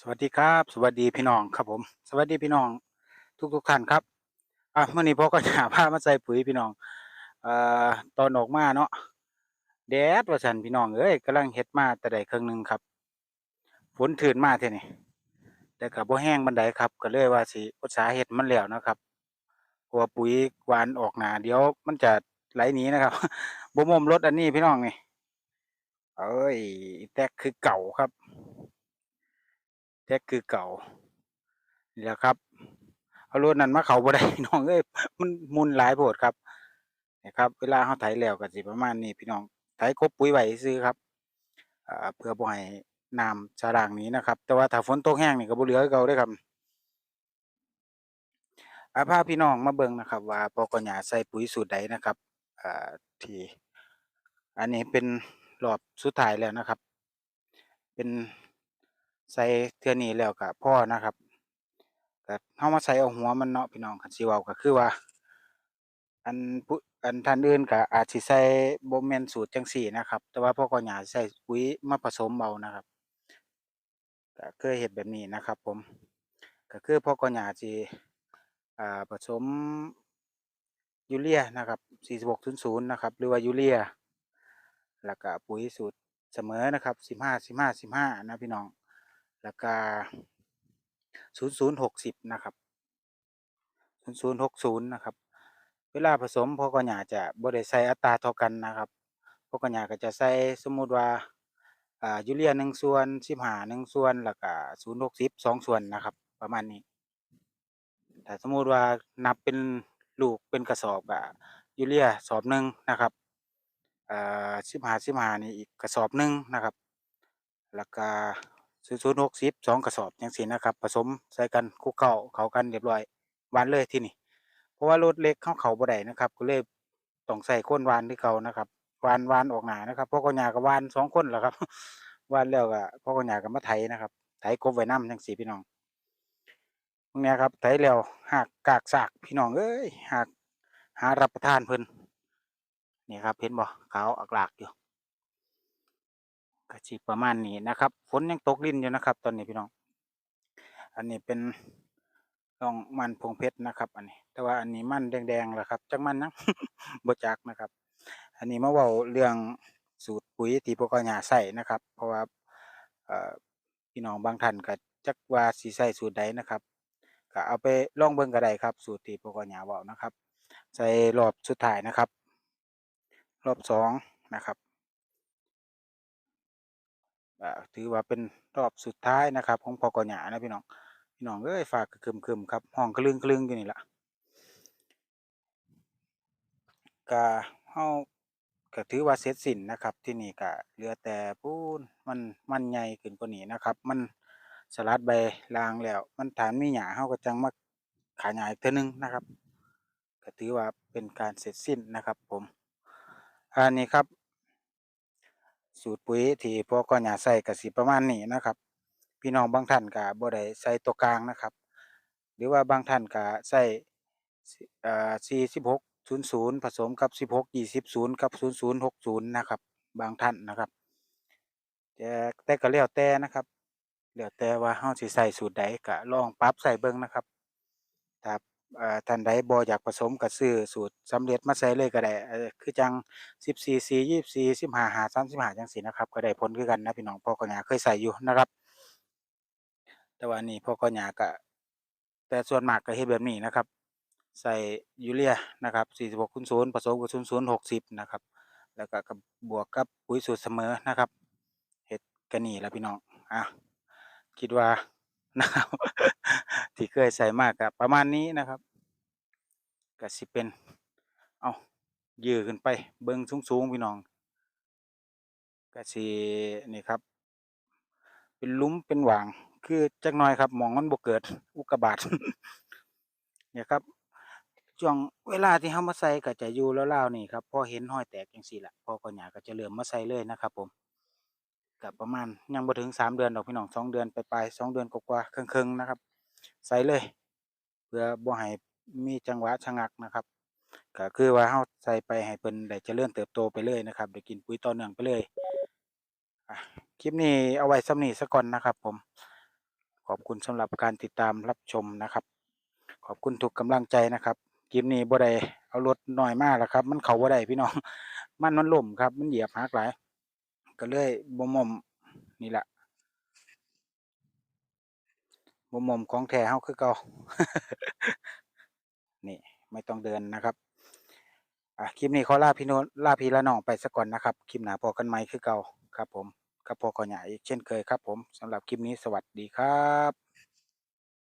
สวัสดีครับ สวัสดีพี่น้องครับผม สวัสดีพี่น้อง ทุกทุกท่านครับอะมื่อนี้พ่อก็จะหาผ้ามาใส่ปุ๋ยพี่น้องเอ่อตอนออกมาเนาะแดดว่าสันพี่น้องเอ้ยกำลังเฮ็ดมาแต่ใดครึ่งหนึ่งครับฝนถืนมาเท่นี่แต่กับบ่แห้งบันไดครับ ก็เลยว่าสิอุตสาห์เฮ็ดมันแล้วนะครับกลัวปุ๋ยหวานออกหนาเดี๋ยวมันจะไหลหนีนะครับบ่มมรถอันนี้พี่น้องนี่เอ้ยแต่คือเก่าครับ แท็กคือเก่านี่แหละครับ เอารถนั้นมาเขาบ่ได้พี่น้องเอ้ยมันมุนหลายโพดครับนี่ครับเวลาเขาไถแล้วก็สิประมาณนี้พี่น้องไถครบปุ๋ยไว้ซื้อครับเพื่อบ่ให้น้ำชะล้างนี้นะครับ แต่ว่าถ้าฝนตกแห้งนี่ก็บ่เหลือเก่าเด้ครับอาพาพี่น้องมาเบิ่งนะครับ ว่าปอกหญ้าใส่ปุ๋ยสูตรใดนะครับอที่อันนี้เป็นรอบสุดท้ายแล้วนะครับ เป็น ใส่เทื่อนี้แล้วก็พอนะครับก็เฮามาใส่เอาหัวมันเนาะพี่น้องคันสิเว้าก็คือว่า อันผู้อันท่านอื่นก็อาจสิใส่บ่แมนสูตรจังซี้นะครับ แต่ว่าพ่อก็อยากใส่ปุ๋ยมาผสมเอานะครับก็เคยเฮ็ดแบบนี้นะครับ ผมก็คือพ่อก็อยากสิอ่าผสมยูเรียนะครับ4600นะครับ หรือว่ายูเรียแล้วก็ปุ๋ยสูตรเสมอนะครับ 15 15 15 นะพี่น้อง แล้วก็0060นะครับ0060นะครับ เวลาผสมพ่อก็อยาจะบ่ได้ใส่อัตราเท่ากันนะครับพ่อก็อยาก็จะใส่สมมุติว่าอ่ายูเรีย1ส่วน15 1ส่วนแล้วก็060 2ส่วนนะครับ ประมาณนี้ถ้าสมมุติว่านับเป็นลูกเป็นกระสอบก็ยูเรียสอบหนึ่งนะครับอ่า15 15นี่อีกกระสอบหนึ่งนะครับ แล้วก็ 0060 2กสิบสองกระสอบจังซี้นะครับ ผสมใส่กันคลุกเคล้าเขากันเรียบร้อยหวานเลยที่นี่ เพราะว่ารถเล็กเข้าเขาบ่ได้นะครับก็เลยต้องใส่คนวานคือเก่านะครับวานวานออกหนานะครับพ่อก็อยากก็หว่านสองคนแหละครับวานแล้วก็พ่อก็อยากก็มาไถนะครับไถกบไว้น้ำจังซี้พี่น้องตรงนี้ครับไถแล้วหากกากซากพี่น้องเอ้ยหากหารับประทานเพิ่นนี่ครับเห็นบ่ขาวอักลากอยู่ ก็สิประมาณนี้นะครับ ฝนยังตกลิ้นอยู่นะครับ ตอนนี้พี่น้อง อันนี้เป็นรองมันพงเพชรนะครับ อันนี้ แต่ว่าอันนี้มันแดงๆแหละครับ จักมันหยังบ่จักนะครับ อันนี้มาเว้าเรื่องสูตรปุ๋ยที่พวกเขาหญ้าใช้นะครับ เพราะว่าพี่น้องบางท่านก็จักว่าสิใช้สูตรใดนะครับก็เอาไปลองเบิ่งก็ได้ครับ สูตรที่พวกเขาหญ้าเว้านะครับ ใส่รอบสุดท้ายนะครับ รอบสองนะครับ ถือว่าเป็นรอบสุดท้ายนะครับของพอกอหญ้านะพี่น้องพี่น้องเอ้ยฟ้าก็ครึมครับห้องกะลึงๆอยู่นี่ละก็เฮาก็ถือว่าเสร็จสิ้นนะครับ ที่นี่ก็เหลือแต่พูนมันมันใหญ่ขึ้นกว่านี้นะครับ มันสลัดใบรางแล้ว มันถ้ามีหญ้าเฮาก็จังมาขายหญ้าอีกเทื่อหนึ่งนะครับก็ถือว่าเป็นการเสร็จสิ้นนะครับ ผมอันนี้ครับ สูตรปุ๋ยที่พวกก็หญ้าใส่ก็สิประมาณนี้นะครับ พี่น้องบางท่านก็บ่ได้ใส่ตัวกลางนะครับ หรือว่าบางท่านก็ใส่สิเอ่อ4600ผสมกับ16 20กับ0060นย์หกศูนย์นะครับบางท่านนะครับแต่แต่ก็แล้วแต่นะครับแล้วแต่ว่าเราสิใส่สูตรใดก็ลองปรับใส่เบิ่งนะครับถ้า อ่อท่านใดบ่อยากผสมก็ซื้อสูตรสำเร็จมาใส่เลยก็ได้เอ่อคือจั่ง14 4 24 15 5 35จังซี้นะครับ ก็ได้ผลคือกันนะพี่น้องพ่อก็หญ้าเคยใส่อยู่นะครับ แต่ว่าอันนี้พ่อก็หญ้าก็แต่ส่วนมากก็เฮ็ดแบบนี้นะครับ ใส่ยูเรียนะครับ4600ผสมกับ0060นะครับ แล้วก็กับบวกกับปุ๋ยสูตรเสมอนะครับเฮ็ดก็นี่ล่ะพี่น้องอาคิดว่า นะครับ ที่เคยใส่มาก็ประมาณนี้นะครับก็สิเป็น เอายื้อขึ้นไปเบิ่งสูงๆพี่น้องก็สินี่ครับ เป็นลุ้มเป็นหว่าง คือจักหน่อยครับหมองมันบ่เกิด อุกกาบาตเนี่ยครับช่วงเวลาที่เรามาใส่ก็จะอยู่ราวๆนี้ครับพอเห็นรอยแตกจังซี้ละพ่อก็หญ้าก็จะเริ่อมมาใส่เลยนะครับผม ก็ประมาณยังบ่ถึง3เดือนดอกพี่น้อง2เดือนไปลายๆ2เดือนกว่าๆครึ่งๆนะครับ ใส่เลยเพื่อบ่ให้มีจังหวะชะงักนะครับก็คือว่าเราใส่ไปให้เพิ่นได้เจริญเติบโตไปเลยนะครับได้กินปุ๋ยต่อเนื่องไปเลยอะคลิปนี้เอาไว้ส่ำนี้ซะก่อนนะครับ ผม ขอบคุณสำหรับการติดตามรับชมนะครับ ขอบคุณทุกกำลังใจนะครับคลิปนี้บ่ได้เอารถน้อยมากแล้วครับ มันเขาบ่ได้พี่น้อง มันมันล่มครับ มันเหยียบหักหลาย ก็เลยบ่หม่อมนี่แหละบ่หม่อมของแท้เฮาคือเก่านี่ไม่ต้องเดินนะครับอะคลิปนี้ขอลาพี่โนลาพี่ละน้องไปสักก่อนนะครับคลิปหน้าพอกันไหมคือเก่าครับผมกับพอขอใหญ่อีกเช่นเคยครับผมสำหรับคลิปนี้สวัสดีครับ